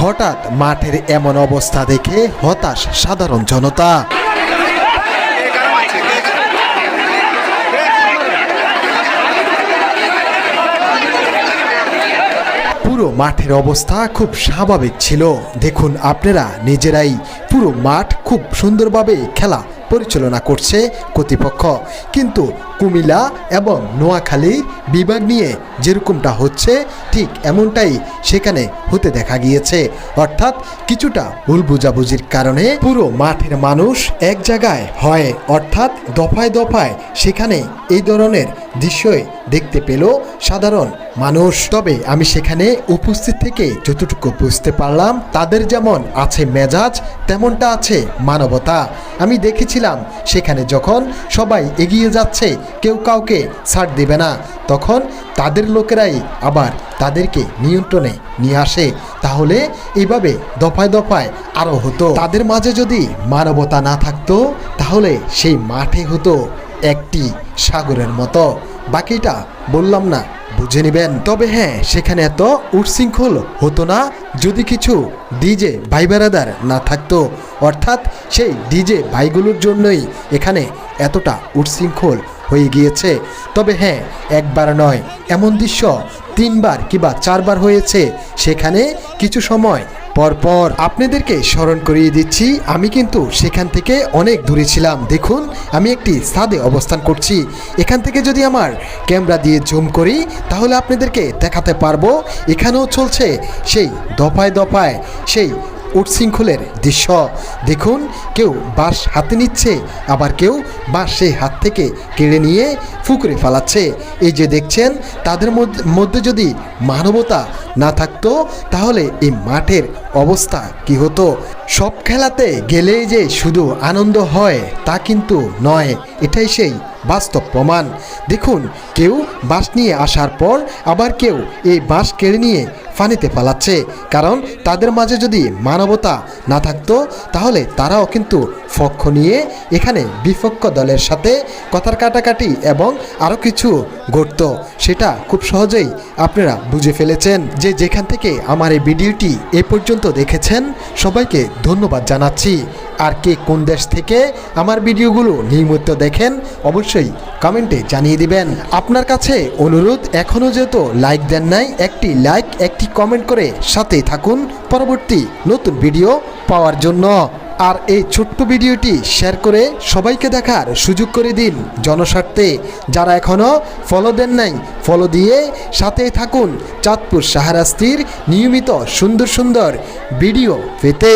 হঠাৎ মাঠের এমন অবস্থা দেখে হতাশ সাধারণ জনতা। পুরো মাঠের অবস্থা খুব স্বাভাবিক ছিল। দেখুন আপনারা নিজেরাই পুরো মাঠ খুব সুন্দরভাবে খেলা পরিচালনা করছে কর্তৃপক্ষ। কিন্তু কুমিল্লা এবং নোয়াখালী বিভাগ নিয়ে যেরকমটা হচ্ছে, ঠিক এমনটাই সেখানে হতে দেখা গিয়েছে। অর্থাৎ কিছুটা ভুল বুঝাবুঝির কারণে পুরো মাঠের মানুষ এক জায়গায় হয়। অর্থাৎ দফায় দফায় সেখানে এই ধরনের দৃশ্যই দেখতে পেল সাধারণ মানুষ। তবে আমি সেখানে উপস্থিত থেকে যতটুকু বুঝতে পারলাম, তাদের যেমন আছে মেজাজ, তেমনটা আছে মানবতা। আমি দেখেছিলাম সেখানে যখন সবাই এগিয়ে যাচ্ছে কেউ কাউকে ছাড় দেবে না। তখন তাদের লোকেরাই আবার তাদেরকে নিয়ন্ত্রণে নিয়ে আসে। তাহলে এইভাবে দফায় দফায় আরও হতো। তাদের মাঝে যদি মানবতা না থাকতো, তাহলে সেই মাঠে হতো একটি সাগরের মতো। বাকিটা বললাম না, বুঝে নেবেন। তবে হ্যাঁ সেখানে এত উচ্ছৃঙ্খল হতো না যদি কিছু ডিজে ভাই বেড়াদার না থাকতো। অর্থাৎ সেই ডিজে ভাইগুলোর জন্যই এখানে এতটা উচ্ছৃঙ্খল হয়ে গিয়েছে। তবে হ্যাঁ একবার নয়, এমন দৃশ্য তিনবার কিংবা চারবার হয়েছে। সেখানে কিছু সময় পরপর আপনাদেরকে স্মরণ করিয়ে দিচ্ছি, আমি কিন্তু সেখান থেকে অনেক দূরে ছিলাম। দেখুন, আমি একটি ছাদে অবস্থান করছি। এখান থেকে যদি আমার ক্যামেরা দিয়ে জুম করি, তাহলে আপনাদেরকে দেখাতে পারব। এখানেও চলছে সেই দফায় দফায় সেই উচ্ছৃঙ্খলের দৃশ্য। দেখুন, কেউ বাঁশ হাতে নিচ্ছে, আবার কেউ বাঁশ সেই হাত থেকে কেড়ে নিয়ে ফুকরে ফেলাচ্ছে। এই যে দেখছেন, তাদের মধ্যে মধ্যে যদি মানবতা না থাকতো, তাহলে এই মাঠের অবস্থা কি হতো? সব খেলাতে গেলেই যে শুধু আনন্দ হয়, তা কিন্তু নয়। এটাই সেই বাস্তব প্রমাণ। দেখুন, কেউ বাঁশ নিয়ে আসার পর আবার কেউ এই বাঁশ কেড়ে নিয়ে ফানিতে পালাচ্ছে। কারণ তাদের মাঝে যদি মানবতা না থাকতো, তাহলে তারাও কিন্তু পক্ষ নিয়ে এখানে বিপক্ষ দলের সাথে কথার কাটাকাটি এবং আরও কিছু ঘটত। সেটা খুব সহজেই আপনারা বুঝে ফেলেছেন। যে যেখান থেকে আমার এই ভিডিওটি এ পর্যন্ত দেখেছেন, সবাইকে ধন্যবাদ জানাচ্ছি। আর কে কোন দেশ থেকে আমার ভিডিওগুলো নিয়মিত দেখেন, অবশ্যই কমেন্টে জানিয়ে দিবেন। আপনার কাছে অনুরোধ এখনও যেহেতু লাইক দেন নাই, একটি লাইক, একটি কমেন্ট করে সাথে থাকুন পরবর্তী নতুন ভিডিও পাওয়ার জন্য। আর এই ছোট্ট ভিডিওটি শেয়ার করে সবাইকে দেখার সুযোগ করে দিন জনস্বার্থে। যারা এখনও ফলো দেন নাই ফলো দিয়ে সাথেই থাকুন চাঁদপুর সাহারাস্তির নিয়মিত সুন্দর সুন্দর ভিডিও পেতে।